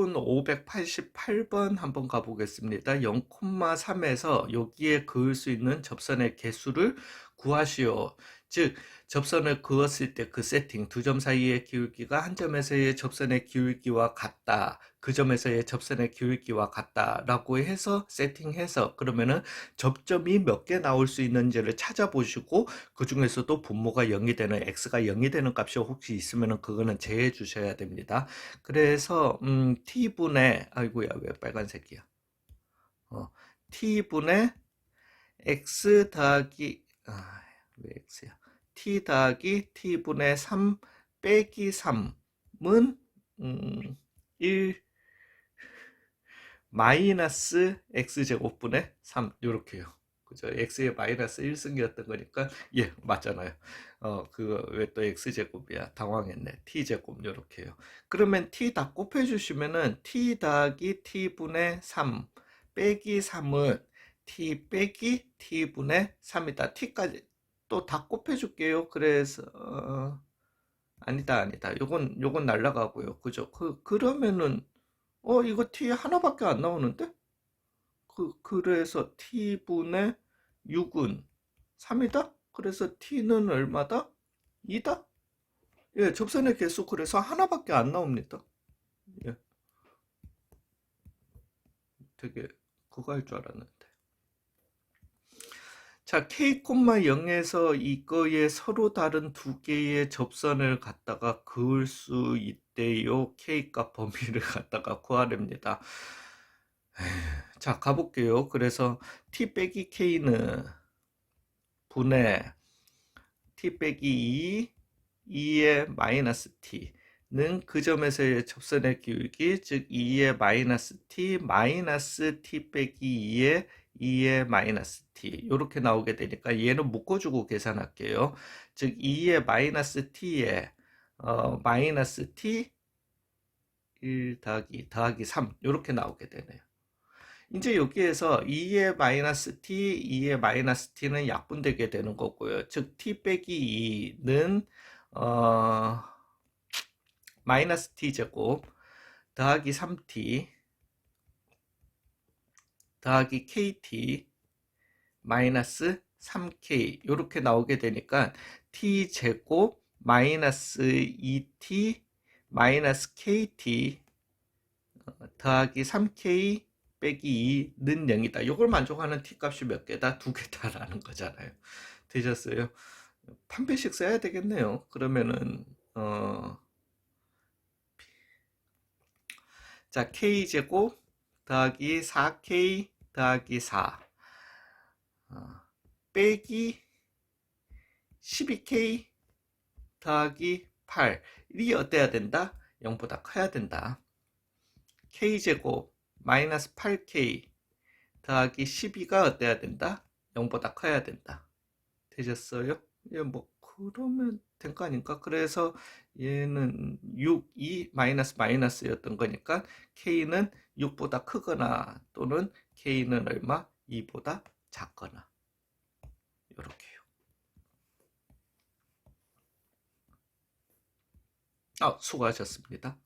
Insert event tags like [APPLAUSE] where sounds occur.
8분 588번 한번 가보겠습니다. 0,3에서 여기에 그을 수 있는 접선의 개수를 구하시오. 즉 접선을 그었을 때 그 세팅 두 점 사이의 기울기가 한 점에서의 접선의 기울기와 같다. 그 점에서의 접선의 기울기와 같다라고 해서 세팅해서 그러면은 접점이 몇 개 나올 수 있는지를 찾아보시고 그 중에서도 분모가 0이 되는 x가 0이 되는 값이 혹시 있으면은 그거는 제해 주셔야 됩니다. 그래서 음, t분의 아이고야 왜 빨간색이야? 어, t분의 x 더하기 아, 왜 x야? T 더하기 t분의 3 빼기 3은 음, 1 마이너스 x제곱분의 3 요렇게요. 그죠? x의 마이너스 1승이었던 거니까 예 맞잖아요. 어 그거 왜 또 x제곱이야? 당황했네. t제곱 요렇게요. 그러면 t 다 곱해 주시면은 t 더하기 t분의 3 빼기 3은 t 빼기 t분의 3이다. t까지 또 다 곱해 줄게요. 그래서 어, 아니다 아니다. 요건 요건 날라가고요. 그죠? 그 그러면은 어 이거 t 하나밖에 안 나오는데? 그 그래서 t분의 6은 3이다? 그래서 t는 얼마다? 2다? 예, 접선의 개수 그래서 하나밖에 안 나옵니다. 예. 되게 그거 할 줄 알았는데. 자, k,0에서 이거에 서로 다른 두 개의 접선을 갖다가 그을 수 있대요. k값 범위를 [LAUGHS] 갖다가 구하렵니다. 자, 가볼게요. 그래서 t 빼기 k는 분의 t 빼기 2, 2의 마이너스 t는 그 점에서의 접선의 기울기, 즉 2의 마이너스 t, 마이너스 t 빼기 2의 2의 마이너스 t 이렇게 나오게 되니까 얘는 묶어주고 계산할게요. 즉 2의 마이너스 t에 어, 마이너스 t 1 더하기 더하기 3 이렇게 나오게 되네요. 이제 여기에서 2의 마이너스 t, 2의 마이너스 t는 약분되게 되는 거고요. 즉 t 빼기 2는 어, 마이너스 t 제곱 더하기 3t 더하기 kt 마이너스 3k 이렇게 나오게 되니까 t 제곱 마이너스 2t 마이너스 kt 어, 더하기 3k 빼기 2는 0이다. 이걸 만족하는 t 값이 몇 개다? 두 개다라는 거잖아요. 되셨어요? 판별식 써야 되겠네요. 그러면은 어, 자 k 제곱 더하기 4k 더하기 4 어, 빼기 12k 더하기 8이 어때야 된다? 0보다 커야 된다. k제곱 마이너스 8k 더하기 12가 어때야 된다? 0보다 커야 된다. 되셨어요? 예, 뭐 그러면 된거 아닌가? 그래서 얘는 6, 2 마이너스 마이너스였던 거니까 k는 6보다 크거나 또는 k는 얼마? 2보다 작거나 이렇게요. 아, 수고하셨습니다.